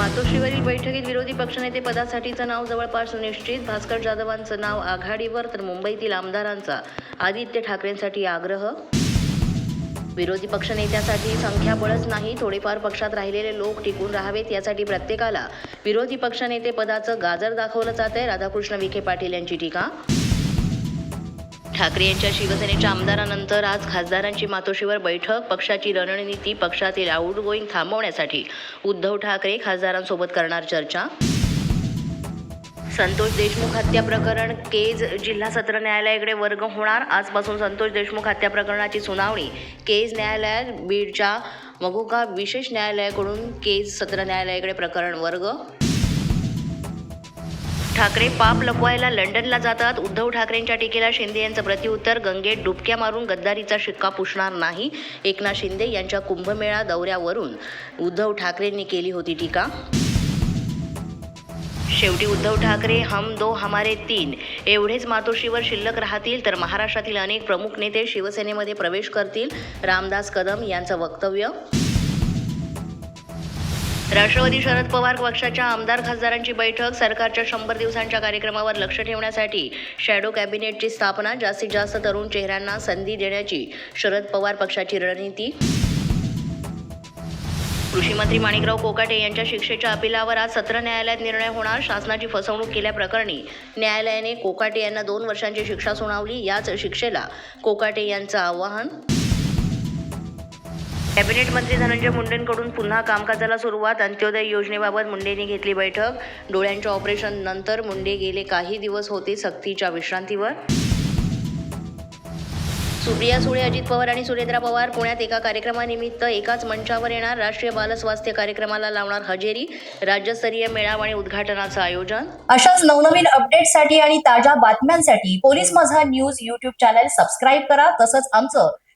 मातोश्रीवरील बैठकीत विरोधी पक्षनेते पदासाठीचं नाव जवळपास निश्चित भास्कर जाधवांचं नाव आघाडीवर तर मुंबईतील आमदारांचा आदित्य ठाकरेंसाठी आग्रह. विरोधी पक्षनेत्यासाठी संख्याबळच नाही थोडेफार पक्षात राहिलेले लोक टिकून राहावेत यासाठी प्रत्येकाला विरोधी पक्षनेते पदाचं गाजर दाखवलं जातंय. राधाकृष्ण विखे पाटील यांची टीका ठाकरे यांच्या शिवसेनेच्या आमदारानंतर आज खासदारांची मातोश्रीवर बैठक पक्षाची रणनीती पक्षातील आउट गोईंग थांबवण्यासाठी उद्धव ठाकरे खासदारांसोबत करणार चर्चा. संतोष देशमुख हत्या प्रकरण केज जिल्हा सत्र न्यायालयाकडे वर्ग होणार. आजपासून संतोष देशमुख हत्या प्रकरणाची सुनावणी. केज न्यायालयात बीडच्या मगोका विशेष न्यायालयाकडून केज सत्र न्यायालयाकडे प्रकरण वर्ग ठाकरे पाप लपवायला लंडनला जातात. उद्धव ठाकरेंच्या टीकेला शिंदे यांचं प्रत्युत्तर. गंगेत डुबक्या मारून गद्दारीचा शिक्का पुसणार नाही. एकनाथ शिंदे यांच्या कुंभमेळा दौऱ्यावरून उद्धव ठाकरेंनी केली होती टीका. शेवटी उद्धव ठाकरे हम दो हमारे तीन. एवढेच मातोश्रीवर शिल्लक राहतील तर महाराष्ट्रातील अनेक प्रमुख नेते शिवसेनेमध्ये प्रवेश करतील. रामदास कदम यांचं वक्तव्य. राष्ट्रवादी शरद पवार पक्षाच्या आमदार खासदारांची बैठक सरकारच्या शंभर दिवसांच्या कार्यक्रमावर लक्ष ठेवण्यासाठी शॅडो कॅबिनेटची स्थापना जास्तीत जास्त तरुण चेहऱ्यांना संधी देण्याची शरद पवार पक्षाची रणनीती. कृषी मंत्री माणिकराव कोकाटे यांच्या शिक्षेच्या अपिलावर आज सत्र न्यायालयात निर्णय होणार. शासनाची फसवणूक केल्याप्रकरणी न्यायालयाने कोकाटे यांना दोन वर्षांची शिक्षा सुनावली. याच शिक्षेला कोकाटे यांचं आवाहन कॅबिनेट मंत्री धनंजय मुंडेंकडून पुन्हा कामकाजाला सुरुवात. अंत्योदय योजनेबाबत मुंडेंनी घेतली बैठक. डोळ्यांच्या ऑपरेशन नंतर मुंडे गेले काही दिवस होते सक्तीच्या विश्रांतीवर. सुप्रिया सुळे अजित पवार आणि सुरेंद्र पवार पुण्यात एका कार्यक्रमानिमित्त एकाच मंचावर येणार. राष्ट्रीय बालस्वास्थ्य कार्यक्रमाला लावणार हजेरी. राज्यस्तरीय मेळावा आणि उद्घाटनाचं आयोजन. अशाच नवनवीन अपडेट्ससाठी आणि ताज्या बातम्यांसाठी police Majha news YouTube channel subscribe करा. तसंच आमचं